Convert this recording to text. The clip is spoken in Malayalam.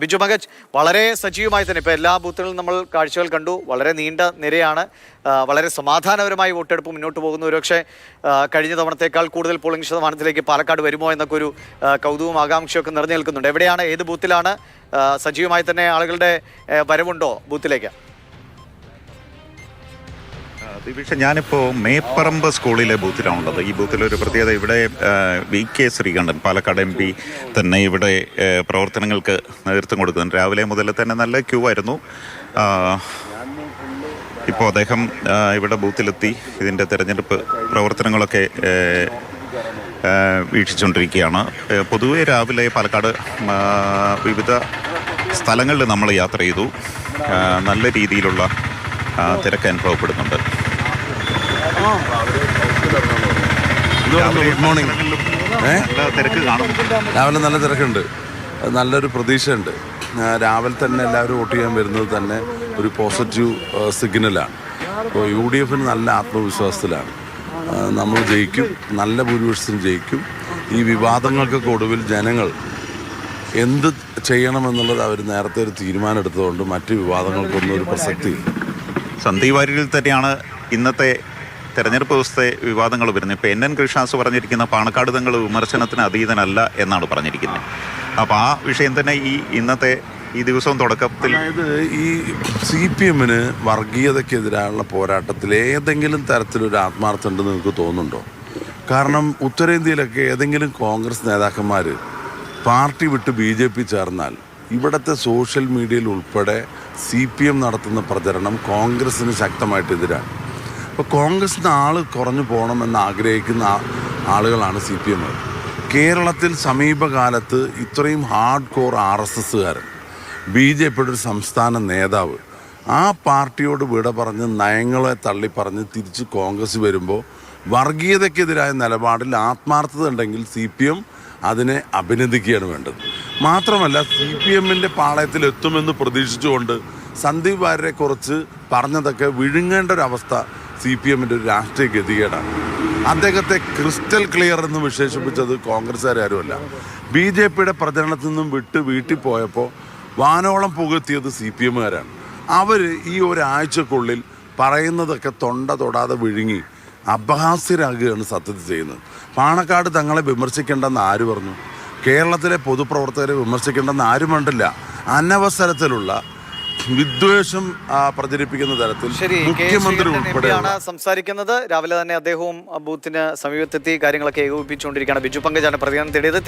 ബിജു മകജ് വളരെ സജീവമായി തന്നെ ഇപ്പോൾ എല്ലാ ബൂത്തുകളിലും നമ്മൾ കാഴ്ചകൾ കണ്ടു. വളരെ നീണ്ട നിരയാണ്. വളരെ സമാധാനപരമായി വോട്ടെടുപ്പ് മുന്നോട്ട് പോകുന്നു. ഒരുപക്ഷെ പക്ഷേ കഴിഞ്ഞ തവണത്തേക്കാൾ കൂടുതൽ പോളിംഗ് ശതമാനത്തിലേക്ക് പാലക്കാട് വരുമോ എന്നൊക്കെ ഒരു കൗതുകവും ആകാംക്ഷയൊക്കെ നിറഞ്ഞു നിൽക്കുന്നുണ്ട്. എവിടെയാണ് ഏത് ബൂത്തിലാണ് സജീവമായി തന്നെ ആളുകളുടെ വരവുണ്ടോ ബൂത്തിലേക്ക്? ദിവിഷ ഞാനിപ്പോൾ മേപ്പറമ്പ് സ്കൂളിലെ ബൂത്തിലാണുള്ളത്. ഈ ബൂത്തിലൊരു പ്രത്യേകത ഇവിടെ V K Sreekandan Palakkad M P തന്നെ ഇവിടെ പ്രവർത്തനങ്ങൾക്ക് നേതൃത്വം കൊടുക്കുന്നുണ്ട്. രാവിലെ മുതൽ തന്നെ നല്ല ക്യൂ ആയിരുന്നു. ഇപ്പോൾ അദ്ദേഹം ഇവിടെ ബൂത്തിലെത്തി. ഇതിന്റെ തിരഞ്ഞെടുപ്പ് പ്രവർത്തനങ്ങളൊക്കെ വീക്ഷിച്ചുകൊണ്ടിരിക്കുകയാണ്. പൊതുവെ രാവിലെ പാലക്കാട് വിവിധ സ്ഥലങ്ങളിൽ നമ്മൾ യാത്ര ചെയ്തു. നല്ല രീതിയിലുള്ള തിരക്ക് അനുഭവപ്പെടുന്നുണ്ട്. ഗുഡ് മോർണിംഗ് രാവിലെ നല്ല തിരക്കുണ്ട്. നല്ലൊരു പ്രതീക്ഷയുണ്ട്. രാവിലെ തന്നെ എല്ലാവരും വോട്ട് ചെയ്യാൻ വരുന്നത് തന്നെ ഒരു പോസിറ്റീവ് സിഗ്നലാണ് അപ്പോൾ യു ഡി എഫിന് നല്ല ആത്മവിശ്വാസത്തിലാണ്. നമ്മൾ ജയിക്കും. നല്ല ഭൂരിപക്ഷത്തിന് ജയിക്കും. ഈ വിവാദങ്ങൾക്കൊക്കെ ഒടുവിൽ ജനങ്ങൾ എന്ത് ചെയ്യണമെന്നുള്ളത് അവർ നേരത്തെ ഒരു തീരുമാനം എടുത്തതുകൊണ്ട് മറ്റ് വിവാദങ്ങൾക്കൊന്നും ഒരു പ്രസക്തി സന്ദീപ് വാര്യരിൽ തന്നെയാണ് ഇന്നത്തെ തെരഞ്ഞെടുപ്പ് ദിവസത്തെ വിവാദങ്ങൾ വരുന്നത്. ഇപ്പം എൻ എൻ കൃഷ്ണാസ് പറഞ്ഞിരിക്കുന്ന പാണക്കാട് തങ്ങൾ വിമർശനത്തിന് അതീതനല്ല എന്നാണ് പറഞ്ഞിരിക്കുന്നത്. അപ്പോൾ ആ വിഷയം തന്നെ ഈ ഇന്നത്തെ ഈ ദിവസവും തുടക്കത്തിൽ അതായത് ഈ സി പി എമ്മിന് വർഗീയതയ്ക്കെതിരായുള്ള പോരാട്ടത്തിൽ ഏതെങ്കിലും തരത്തിലൊരു ആത്മാർത്ഥം ഉണ്ടെന്ന് നിങ്ങൾക്ക് തോന്നുന്നുണ്ടോ? കാരണം ഉത്തരേന്ത്യയിലൊക്കെ ഏതെങ്കിലും കോൺഗ്രസ് നേതാക്കന്മാർ പാർട്ടി വിട്ട് ബി ജെ പി ചേർന്നാൽ ഇവിടുത്തെ സോഷ്യൽ മീഡിയയിൽ ഉൾപ്പെടെ സി പി എം നടത്തുന്ന പ്രചരണം കോൺഗ്രസിന് ശക്തമായിട്ട് എതിരാണ്. അപ്പോൾ കോൺഗ്രസിന് ആൾ കുറഞ്ഞു പോകണമെന്ന് ആഗ്രഹിക്കുന്ന ആളുകളാണ് സി പി എം കേരളത്തിൽ സമീപകാലത്ത് ഇത്രയും ഹാർഡ് കോർ ആർ എസ് എസ്സുകാരൻ ബി ജെ പിയുടെ ഒരു സംസ്ഥാന നേതാവ് ആ പാർട്ടിയോട് വിട പറഞ്ഞ് നയങ്ങളെ തള്ളിപ്പറഞ്ഞ് തിരിച്ച് കോൺഗ്രസ് വരുമ്പോൾ വർഗീയതയ്ക്കെതിരായ നിലപാടിൽ ആത്മാർത്ഥത ഉണ്ടെങ്കിൽ സി പി എം അതിനെ അഭിനന്ദിക്കുകയാണ് വേണ്ടത്. മാത്രമല്ല സി പി എമ്മിന്റെ പാളയത്തിൽ എത്തുമെന്ന് പ്രതീക്ഷിച്ചുകൊണ്ട് സന്ദീപ് വാര്യരെക്കുറിച്ച് പറഞ്ഞതൊക്കെ വിഴുങ്ങേണ്ട ഒരു അവസ്ഥ സി പി എമ്മിന്റെ ഒരു രാഷ്ട്രീയ ഗതികേടാണ്. അദ്ദേഹത്തെ ക്രിസ്റ്റൽ ക്ലിയർ എന്ന് വിശേഷിപ്പിച്ചത് കോൺഗ്രസ്സുകാരുമല്ല ബി ജെ പിയുടെ പ്രചരണത്തിൽ നിന്നും വിട്ട് വീട്ടിൽ പോയപ്പോൾ വാനോളം പുകത്തിയത് സി പി എമ്മുകാരാണ് അവർ ഈ ഒരാഴ്ചക്കുള്ളിൽ പറയുന്നതൊക്കെ തൊണ്ട തൊടാതെ വിഴുങ്ങി അപഹാസ്യരാകുകയാണ് സത്യത്തിൽ ചെയ്യുന്നത്. പാണക്കാട് തങ്ങളെ വിമർശിക്കേണ്ടെന്ന് ആര് പറഞ്ഞു? കേരളത്തിലെ പൊതുപ്രവർത്തകരെ വിമർശിക്കേണ്ടെന്ന് ആരും കണ്ടില്ല. അനവസരത്തിലുള്ള വിദ്വേഷം പ്രചരിപ്പിക്കുന്ന തരത്തിൽ മുഖ്യമന്ത്രി ഉൾപ്പെടെ സംസാരിക്കുന്നത്. രാവിലെ തന്നെ അദ്ദേഹവും ബൂത്തിന് സമീപത്തെത്തി കാര്യങ്ങളൊക്കെ ഏകോപിപ്പിച്ചുകൊണ്ടിരിക്കുകയാണ്. ബിജു പങ്കജാണ് പ്രതികരണം തേടിയത്.